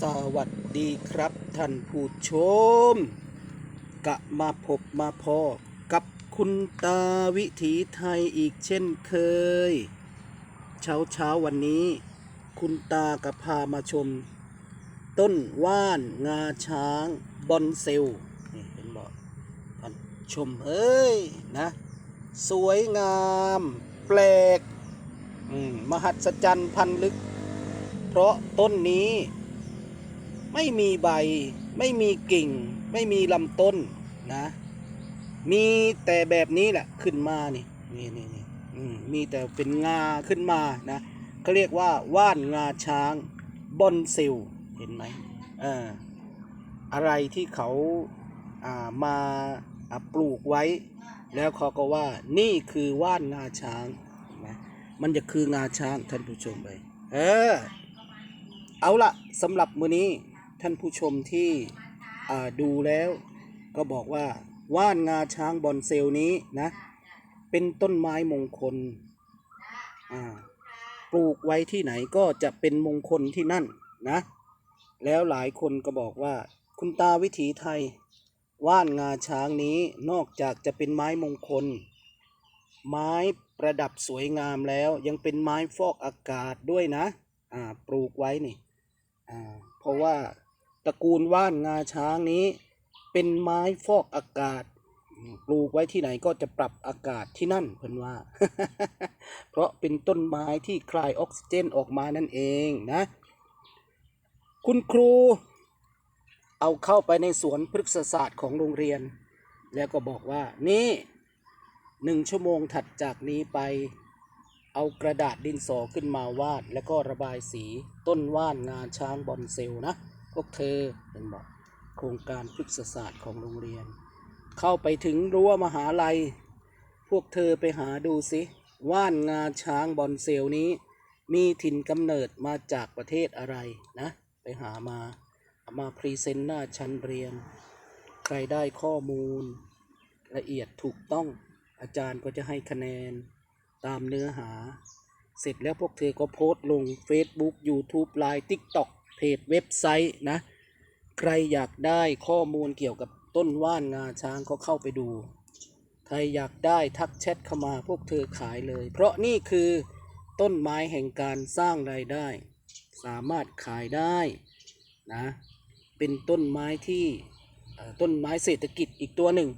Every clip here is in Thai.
สวัสดีครับท่านผู้ชม กะมาพบมาพอกับคุณตาวิถีไทยอีกเช่นเคย เช้าเช้าวันนี้ คุณตากับพามาชม ต้นว่านงาช้างบอนเซลนี่เห็นบอกท่านชมเอ้ยนะ สวยงาม แปลกอืมมหัศจรรย์พันลึก เพราะต้นนี้ ไม่มีใบ ไม่มีกิ่ง ไม่มีลำต้นนะ มีแต่แบบนี้แหละขึ้นมานี่นี่นี่นี่มีแต่เป็นงาขึ้นมานะเขาเรียกว่าว่านงาช้างบอนซิลเห็นไหมเอออะไรที่เขาอ่ามาปลูกไว้ แล้วเขาก็ว่านี่คือว่านงาช้างนไหมมันจะคืองาช้างท่านผู้ชมไปเออเอาละสำหรับมื้อนี้ ท่านผู้ชมที่ดูแล้วก็บอกว่าว่านงาช้างบอนเซลนี้นะ เป็นต้นไม้มงคลปลูกไว้ที่ไหนก็จะเป็นมงคลที่นั่นนะ แล้วหลายคนก็บอกว่า คุณตาวิถีไทย ว่านงาช้างนี้นอกจากจะเป็นไม้มงคล ไม้ประดับสวยงามแล้วยังเป็นไม้ฟอกอากาศด้วยนะ อ่าปลูกไว้นี่อ่าเพราะว่า ตระกูลว่านงาช้างนี้ เป็นไม้ฟอกอากาศปลูกไว้ที่ไหนก็จะปรับอากาศที่นั่นเพิ่นว่า เพราะเป็นต้นไม้ที่คลายออกซิเจนออกมานั่นเองนะ คุณครู เอาเข้าไปในสวนพฤกษศาสตร์ของโรงเรียน แล้วก็บอกว่า นี่หนึ่งชั่วโมงถัดจากนี้ไป เอากระดาษดินสอขึ้นมาวาด แล้วก็ระบายสีต้นว่านงาช้างบอนเซลนะ วกเธอเป็นบอกโครงการพฤกษศาสตร์ของโรงเรียน เข้าไปถึงรั้วมหาลัย พวกเธอไปหาดูสิว่านงาช้างบอนเซลนี้ มีถิ่นกำเนิดมาจากประเทศอะไรนะ ไปหามาเอามาพรีเซนต์หน้าชั้นเรียน ใครได้ข้อมูล ละเอียดถูกต้องอาจารย์ก็จะให้คะแนนตามเนื้อหา เสร็จแล้วพวกเธอก็โพสต์ลง Facebook YouTube Line TikTok เพจเว็บไซต์นะ ใครอยากได้ข้อมูลเกี่ยวกับต้นว่านงาช้างก็เข้าไปดู ใครอยากได้ทักแชทเข้ามาพวกเธอขายเลย เพราะนี่คือต้นไม้แห่งการสร้างรายได้ สามารถขายได้นะ เป็นต้นไม้ที่ต้นไม้เศรษฐกิจอีกตัวหนึ่ง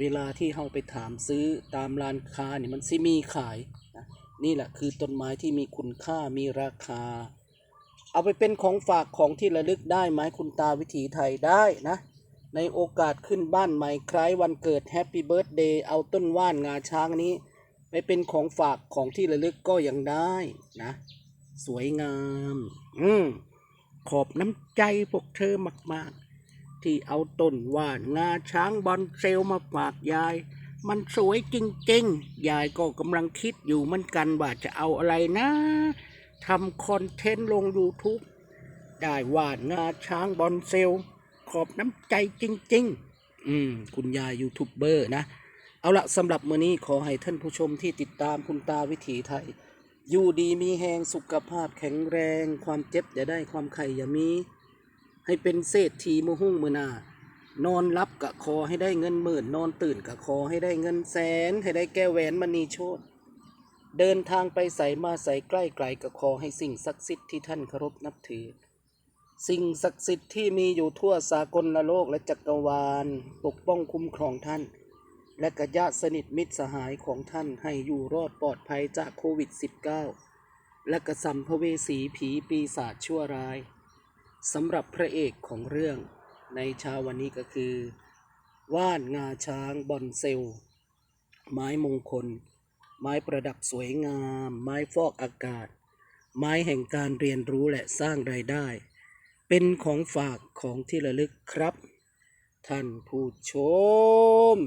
เวลาที่เราไปถามซื้อตามร้านค้าเนี่ยมันซิมีขายนะนี่แหละคือต้นไม้ที่มีคุณค่ามีราคา เอาไปเป็นของฝากของที่ระลึกได้ไหมคุณตาวิถีไทยได้นะ ในโอกาสขึ้นบ้านใหม่คล้ายวันเกิดแฮปปี้เบิร์ a เดย์เอาต้นว่านงาช้างนี้ ไปเป็นของฝากของที่ระลึกก็ยังได้นะ สวยงาม อืมขอบน้ำใจพวกเธอมาก ๆ ที่เอาต้นว่านงาช้างบอนเซลมาฝากยาย มันสวยจริง ๆ ยายก็กำลังคิดอยู่เหมือนกันว่าจะเอาอะไรนะ ทำคอนเทนต์ลง YouTube ได้ว่านงาช้างบอนเซล ขอบน้ำใจจริง ๆ อืม คุณยายยูทูบเบอร์นะ เอาละสำหรับมื้อนี้ขอให้ท่านผู้ชมที่ติดตามคุณตาวิถีไทย อยู่ดีมีแหงสุขภาพแข็งแรง ความเจ็บอย่าได้ความไข่อย่ามี ให้เป็นเศรษฐีมือหุ่งมือนานอนรับกะคอให้ได้เงินหมื่น นอนตื่นกะคอให้ได้เงินแสน ให้ได้แก้วแหวนมณีโชต เดินทางไปใส่มาใส่ใกล้ไกลกะคอให้สิ่งศักดิ์สิทธิ์ที่ท่านเคารพนับถือ สิ่งศักดิ์สิทธิ์ที่มีอยู่ทั่วสากลโลกและจักรวาล ปกป้องคุ้มครองท่าน และกญาติสนิทมิตรสหายของท่านให้อยู่รอดปลอดภัยจากโควิด -19 และกระสัมภเวสีผีปีศาจชั่วร้ายสำหรับพระเอกของเรื่องในเช้าวันนี้ก็คือ ว่านงาช้างบอนเซล ไม้มงคล ไม้ประดับสวยงาม ไม้ฟอกอากาศ ไม้แห่งการเรียนรู้และสร้างรายได้ เป็นของฝากของที่ระลึกครับ ท่านผู้ชม